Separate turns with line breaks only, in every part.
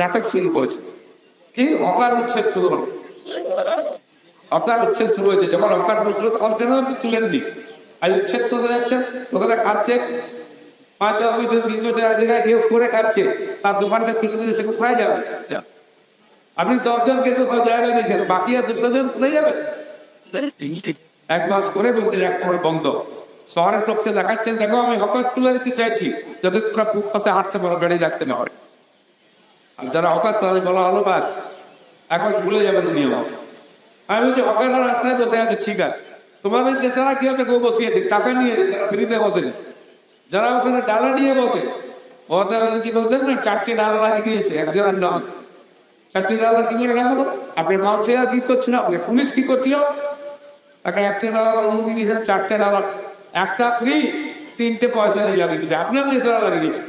নাটক শুরু করেছে। কি? অকার উচ্ছেদ শুরু হলো। অকার উচ্ছেদ শুরু হয়েছে। যখন অকার বসল তখন কেন তুলে দিই আজ উচ্ছেদ করতে যাচ্ছেন ওখানে খাচ্ছে পাঁচ দশ বছর বিশ বছর আগে কেউ করে খাচ্ছে তার দোকানটা তুলে দিলে সে কোথায় যাবে? আপনি দশজনকে কোথাও জায়গা দিয়েছেন। বাকি আর দুশো জন কোথায় যাবে? এক মাস করে বলছেন এক করে বন্ধ। শহরের পক্ষে দেখাচ্ছেন, দেখো, আমি হকার তুলে দিতে চাইছি। যাতে তোমরা ফুটপাতে হাঁটতে পারো গাড়ি রাখতে না হয়। আর যারা হকার তাদের বলা হলো বাস, এখন ভুলে যাবেন নিয়ম আমি বলছি, হকাররা রাস্তায় বসে আছে, ঠিক আছে। তোমাদের তারা কি হবে কেউ বসিয়েছে, টাকা নিয়ে তারা ফ্রিতে বসে যারা ওখানে ডালা নিয়ে বসে ওদের কি বলছেন না, চারটে ডালা লাগিয়ে দিয়েছে একজন চারটে ডালা কি করে গেল আপনি কাউন্সিলার কি করছিল আপনি পুলিশ কি করছিল তাকে একটা ডালা অনুমতি দিয়েছেন চারটে ডালা। একটা ফ্রি তিনটে পয়সা লাগিয়ে দিয়েছে। আপনার নেতারা লাগিয়ে দিয়েছে।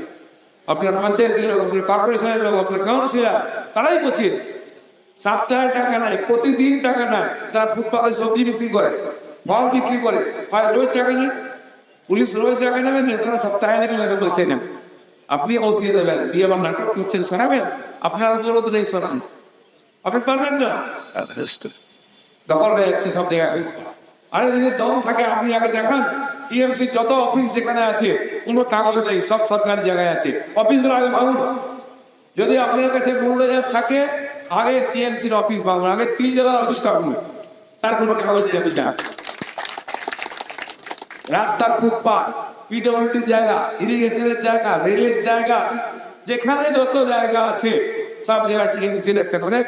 আপনার পঞ্চায়েতের লোক আপনার কর্পোরেশনের লোক আপনার কাউন্সিলার তারাই বসিয়ে সপ্তাহে টাকা নাই প্রতিদিন টাকা নাই তারা ফুটপাতে সবজি বিক্রি করে ফল বিক্রি করে হয় রোজ টাকা নেই পুলিশ রোজ টাকা নেবেন না তারা সপ্তাহে নেবেন এটা বসে নেন আপনি বসিয়ে দেবেন দিয়ে আমার নাটক করছেন সরাবেন আপনার অনুরোধ নেই সরান আপনি পারবেন না। দখল হয়ে যাচ্ছে সব জায়গায়। আরে যদি দম থাকে আপনি আগে দেখান। টিএমসি যত অফিস যেখানে আছে, কোনো কাগজ নেই, সব সরকারি জায়গায় আছে। অফিসগুলো আগে ভাবুন যদি আপনার কাছে মূল্যজাত থাকে, আগে টিএমসির অফিস ভাবুন আগে তিন জেলার অফিসটা ভাবুন তার কোনো কাগজ যাবে না রাস্তার ফুটপাথ পিডব্লিউডির জায়গা, ইরিগেশনের জায়গা, রেলের জায়গা, যেখানে যত জায়গা আছে, সব জায়গা টিএমসির একটা করে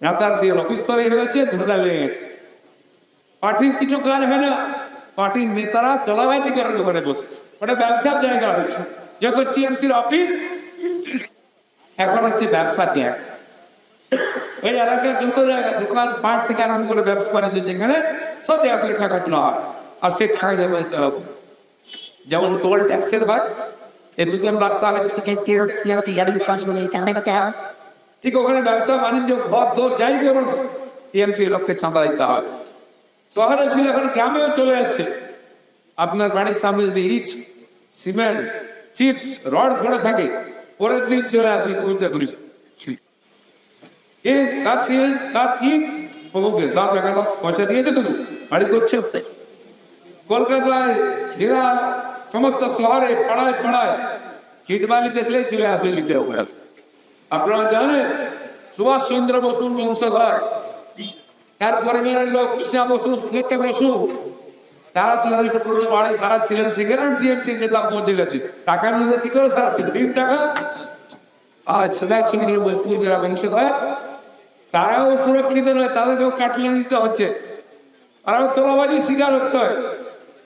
রাতার দিয়ে অফিস তৈরি হয়েছে ঝোলা লেগে গেছে। পার্টির কিছু কাজ হয় না। পার্টির নেতারা চলাবাইতে কারণ ওখানে বসে। ওটা ব্যবসার জায়গা হয়েছে। যখন টিএমসির অফিস এখন হচ্ছে ব্যবসার জায়গা। এই এলাকার যত জায়গা দোকান পাট থেকে আরম্ভ করে ব্যবসা বাণিজ্য যেখানে সব জায়গায় টাকা তোলা হয়। আর সে টাকা দেবে যেমন টোল ট্যাক্সের ভাগ দুজন রাস্তা ঠিক ওখানে ব্যবসা বাণিজ্য ঘর দোর যাই করুন টিএমসি লোককে চাঁদা দিতে হয় শহরে ছিল, এখন গ্রামেও চলে আসছে। আপনার বাড়ির সামনে যদি ইট, সিমেন্ট, চিপস, রড পড়ে থাকে, পরের দিন চলে আসবে কুড়িটা করেছে এ, তার সিমেন্ট, তার ইট ওকে দাম টাকা দাও, পয়সা দিয়েছে তুমি বাড়ি করছে কলকাতায় জেলা সমস্ত শহরে পাড়ায় পাড়ায় ইটবালি দেখলে চলে আসবে লিখতে হবে আপনারা জানেন সুভাষ চন্দ্র বসু বংশধর তারপরে মেয়ের লোক কৃষ্ণা বসু সুখেতে বসু তারা তাদের পুরো বাড়ি সারা ছিলেন সেখানে ডিএমসি নেতা পৌঁছে গেছে। টাকা নিয়ে কি করে সারা ছিল? তিন টাকা। আর সুভাষ চন্দ্র বসু যারা বংশধর তারাও সুরক্ষিত নয়, তাদেরকেও কাটিয়ে দিতে হচ্ছে। তারাও তোলাবাজি শিকার হতে হয়।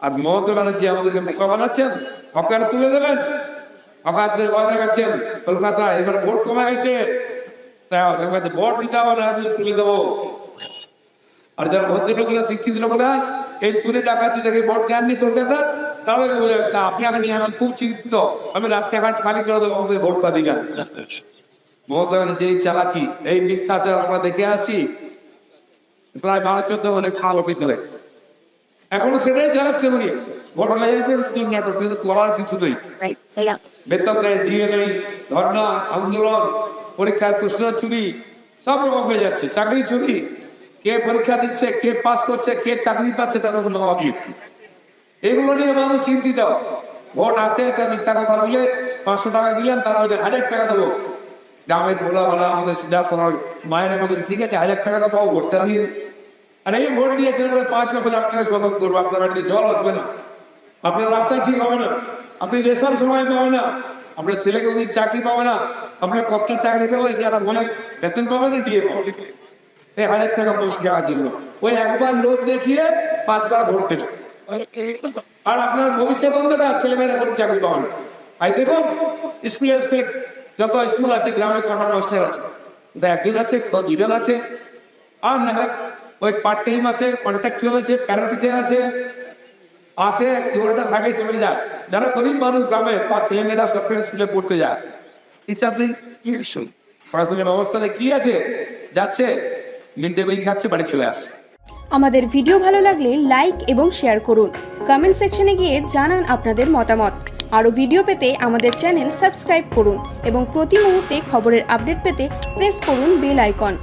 আর মমতা ব্যানার্জি আমাদেরকে বোকা বানাচ্ছেন, হকার তুলে দেবেন। হকারদের ভয় দেখাচ্ছেন কলকাতা এবার ভোট কমে গেছে। তাই ভোট দিতে হবে না তুলে দেবো। আর যারা ভদ্রলোকেরা শিক্ষিত লোকেরা এই চুরি ডাকাতি থেকে ভোট দেননি কলকাতা তাহলে বোঝা যাবে, না, আপনি আগে নিয়ে আমার খুব চিন্তিত আমি রাস্তাঘাট খালি করে দেবো আমাদের ভোটটা দিকে মমতা এই চালাকি এই মিথ্যাচার আমরা দেখে আসি। প্রায় বারো চোদ্দ মানে খাওয়া ভিতরে এখনও সেটাই চালাচ্ছে উনি ঘটনা নতুন নাটক কিন্তু করার কিছু নেই. বেতন নেই দিয়ে নেই ধর্ণা আন্দোলন পরীক্ষার প্রশ্ন চুরি সব রকম হয়ে যাচ্ছে। চাকরি চুরি কে পরীক্ষা দিচ্ছে, কে পাস করছে, কে চাকরি পাচ্ছে, তার কোনো অভিযোগ এগুলো নিয়ে মানুষ চিন্তিত। ভোট তা মিথ্যা কথা বলে পাঁচশো টাকা দিলেন তারা ওদের হাজার টাকা দেবো। গ্রামের ভোলা বলা আমাদের সিধা মায়ের আমাদের ঠিক আছে, হাজার টাকা পাবো ভোটটা দিয়ে আর এই ভোট দিয়েছেন বলে, পাঁচ বছর আপনাকে শোষণ করব, আপনার বাড়িতে জল আসবে না। আপনার রাস্তা ঠিক হবে না। আপনি রেশন সময় পাবে না। আপনার ছেলেকে উনি চাকরি পাবে না। আপনার কত চাকরি পাবে যারা বলে, বেতন পাবে না, দিয়ে পাবে এই হাজার টাকা দেওয়ার জন্য। ওই একবার লোক দেখিয়ে পাঁচবার ভোট দেবে আর আপনার ভবিষ্যৎ অন্ধকার ছেলেমেয়েরা কোনো চাকরি পাবে না আর দেখুন, স্কুল স্টেট যত স্কুল আছে, গ্রামে কটা মাস্টার আছে একজন আছে কত দুজন আছে। আর না ওই পার্ট টাইম আছে কন্ট্রাকচুয়াল আছে প্যারাটিচার আছে। আছে দুটা থাকে, চলে যায়। যারা গরিব মানুষ গ্রামে বা ছেলে মেয়েরা সরকারি স্কুলে পড়তে যায়। টিচারদের কি শুন পড়াশোনার ব্যবস্থাটা কি আছে? যাচ্ছে মিড ডে খাচ্ছে, বাড়ি চলে আসছে।
আমাদের ভিডিও ভালো লাগলে লাইক এবং শেয়ার করুন। কমেন্ট সেকশনে গিয়ে জানান আপনাদের মতামত।
আরও ভিডিও পেতে আমাদের চ্যানেল সাবস্ক্রাইব করুন এবং প্রতি মুহূর্তে খবরের আপডেট পেতে প্রেস করুন বেল আইকন।